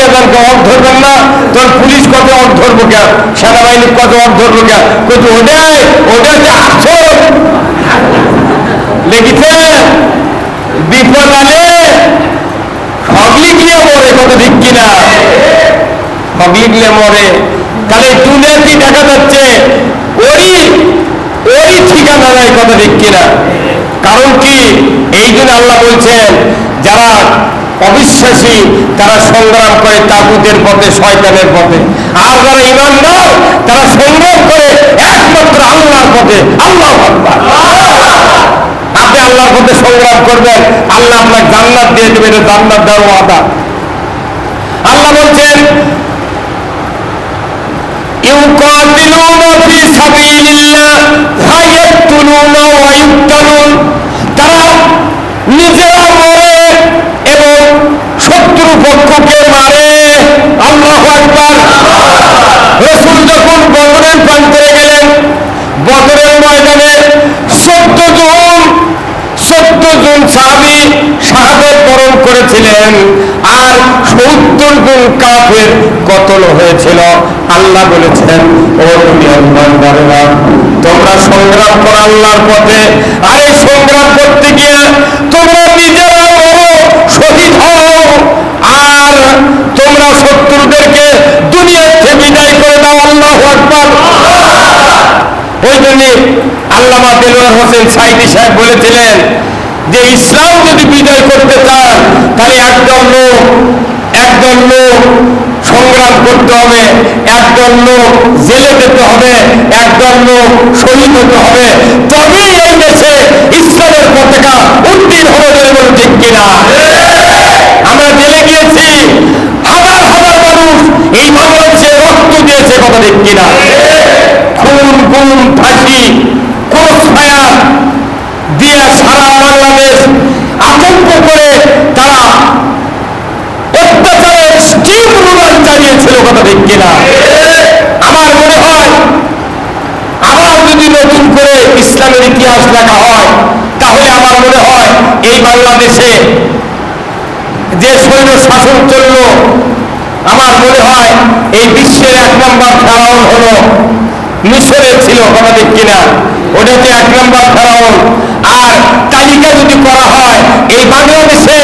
অক ধরবেন না? তোর পুলিশ কত অক ধরবো কে? সেনাবাহিনী কত অক ধরবো কে? কিন্তু ওটাই ওটাতে আসল লিখিছে বিপদ আলে হগলিগলে মরে কত ঠিক কিনা? হগলিগলে মরে। তাহলে দুনিয়াতে দেখা যাচ্ছে? ওরই ওরই ঠিকানা নাই কত ঠিক কিনা? কারণ কি? এই জন্য আল্লাহ বলছেন, যারা অবিশ্বাসী তারা সংগ্রাম করে তাগুদের পথে, শয়তানের পথে। আর যারা ইমানদার তারা সংগ্রাম করে একমাত্র আল্লাহর পথে। আল্লাহ আপনি আল্লাহর পথে সংগ্রাম করবেন, আল্লাহ আপনার জান্নাত দিয়ে দেবেন জান্নাত দেওয়ার ওয়াদা। আল্লাহ বলছেন তারা শত্রু পক্ষকে মারে। আল্লাহু রাসূল যখন বদরের প্রান্তরে গেলেন, বদরের ময়দানে চোদ্দ জন চোদ্দ জন সাহাবি শাহাদত বরণ করেছিলেন। আর সত্তর জন কাফের কতল হয়েছিল, আল্লাহ বলেছেন ও বান্দারেরা তোমরা সংগ্রাম করো আল্লাহর পথে। আর সংগ্রাম করতে গিয়ে তোমরা নিজেরা মরো শহীদ হও আর তোমরা শত্রুদেরকে দুনিয়ার থেকে বিদায় করে দাও আল্লাহ আকবার ওই জন্য আল্লামা হোসেন সাইদি সাহেব বলেছিলেন যে ইসলাম যদি বিজয় করতে চান, তাহলে একদল লোক একদল লোক সংগ্রাম করতে হবে একদল লোক জেলে যেতে হবে একদল লোক শহীদ হতে হবে। তবেই এই দেশে ইসলামের পতাকা উদ্দিন হবে বলে ঠিক কিনা? আমরা জেলে গিয়েছি, হাজার হাজার মানুষ এই বাংলাদেশে রক্ত দিয়েছে, কথা ঠিক কিনা? খুন, গুম, ফাঁসি কোন ছায়া দিয়ে সারা বাংলাদেশ আতঙ্ক করে তারা অত্যাচারের স্টিম রুলার চালিয়েছিল কথা ঠিক কিনা? আমার মনে হয়, আবার যদি নতুন করে ইসলামের ইতিহাস লেখা হয়, তাহলে আমার মনে হয় এই বাংলাদেশে যে সৈন্য শাসন চলল, আমার মনে হয় এই বিশ্বের এক নম্বর ফেরাউন হলো মিশরে ছিল ঠিক কিনা ওটাকে এক নম্বর ফেরাউন। আর তালিকা যদি করা হয়, এই বাংলাদেশে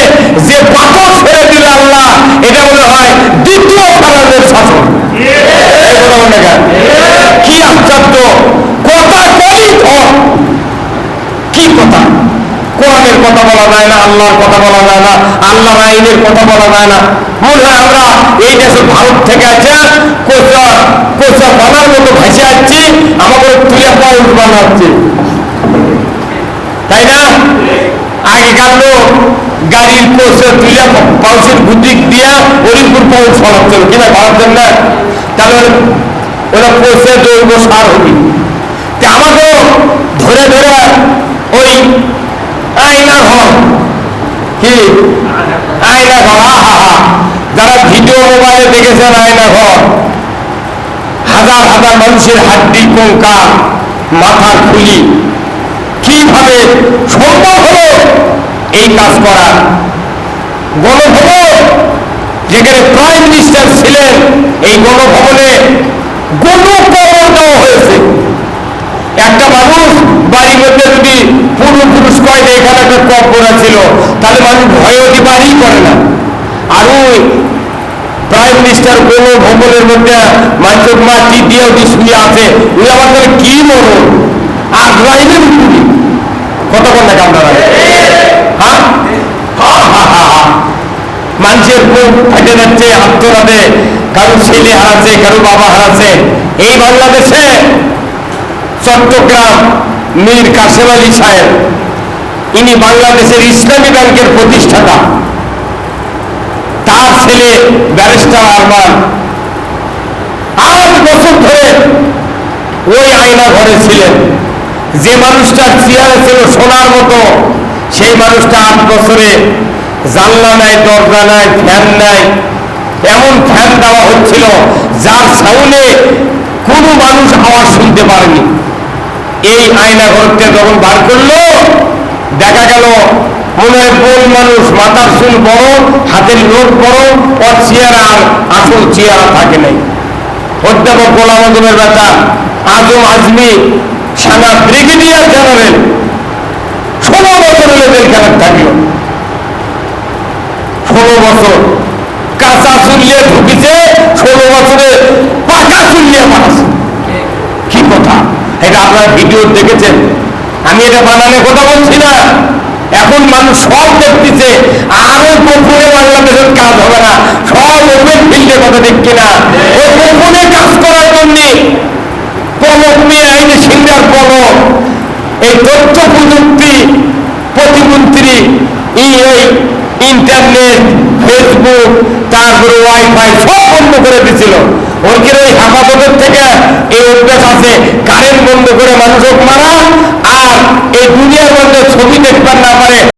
যে পাথর ছেড়ে দিল আল্লাহ, এটা মনে হয় দ্বিতীয় শাসন এই কথা মনে করেন। কি আশ্চর্য কথা কই ধর কি কথা কোরআনের কথা বলা যায় না আল্লাহর কথা বলা যায় না, আল্লাহর আইনের কথা বলা যায় না। মনে হয় আমরা এই দেশে ভারত থেকে আছে, কোচা কোচা বানার মতো ভেসে আসছি, আমাকে তুলে পাউন্ড বানাচ্ছে তাই না? আগেকার লোক গাড়ির কোচে তুলে পাউসের বুদ্ধিক দিয়া অলিপুর পাউন্ড সরাচ্ছিল কিনা ভারতের না? তাহলে ওরা কোচে জৈব সার হবি তা আমাকেও ধরে ধরে ওই আয়না ঘর কি? আয়না ঘর যারা ভিডিও মোবাইলে দেখেছেন আয়না ঘর। হাজার হাজার মানুষের হাড্ডি কঙ্কা মাথার খুলি। কীভাবে সম্ভব হলো এই কাজ করা? গণভবন, যেখানে প্রাইম মিনিস্টার ছিলেন, এই গণভবনে গণকবর দেওয়া হয়েছে। একটা মানুষ বাড়ির মধ্যে যদি পূর্বপুরুষ কয় যে এখানে একটা কপ করা ছিল। তাহলে মানুষ ভয় অতি বাড়ি করে না। আর ওই প্রাইম মিনিস্টার কোন ভবনের মধ্যে মানুষের মাটি দিয়ে ওটি শুয়ে আছে ওই আমার তাহলে কি মরণ আর ড্রাইভের উপরে কতক্ষণ দেখা আপনারা হ্যাঁ। মানুষের মুখ ফেটে যাচ্ছে আত্মরাতে কারও ছেলে হারাচ্ছে, কারও বাবা হারাচ্ছে। এই বাংলাদেশে চট্টগ্রাম মীর কাসেম আলী সাহেব ইনি বাংলাদেশের ইসলামী ব্যাংকের প্রতিষ্ঠাতা। তার ছেলে ব্যারিস্টার আরমান। আট বছর ধরে ওই আয়না ঘরে ছিলেন। যে মানুষটার চেয়ারে ছিল সোনার মতো, সেই মানুষটা আট বছরে জানলা নাই দরজা নাই ফ্যান নাই এমন ফ্যান দেওয়া হচ্ছিল, যার সাউন্ডে কোনো মানুষ আওয়াজ শুনতে পারেনি। এই আয়না ঘরতে যখন বার করল দেখা গেল, মনে কোন মানুষ, মাথার চুল বড়, হাতের লোক বড়, ওর চেয়ারা আসল চেয়ারা থাকে নাই। অধ্যাপক গোলাম আজমের বেটা, আজম আজমি সানা ব্রিগেডিয়ার জেনারেল ষোলো বছর হলে জেলখানায় থাকল। ষোলো বছর, কাঁচা চুল্লিয়ে ঢুকিছে, ষোলো বছরে পাকা চুল্লিয়ে মারছে কি কথা? এটা আপনার ভিডিও দেখেছেন? আমি এটা বানালে কথা বলছি না। এখন মানুষ সব দেখতেছে, আর ওই গোপনে বাংলাদেশের কাজ হবে না। সব ওপেন ফিল্ডে কথা দেখছি না। ওই গোপনে কাজ করার জন্য পলক নিয়ে আইনে সিঙ্গার পলক। এই তথ্য প্রযুক্তি প্রতিমন্ত্রী এই এই ইন্টারনেট, ফেসবুক, তারপরে ওয়াইফাই, সব বন্ধ করে দিছিল ওইখানে ওই হাফাজতের থেকে এই অভ্যাস আছে? কারেন্ট বন্ধ করে মানুষক মারা দুনিয়ার মধ্যে ছবি দেখবার না পারে।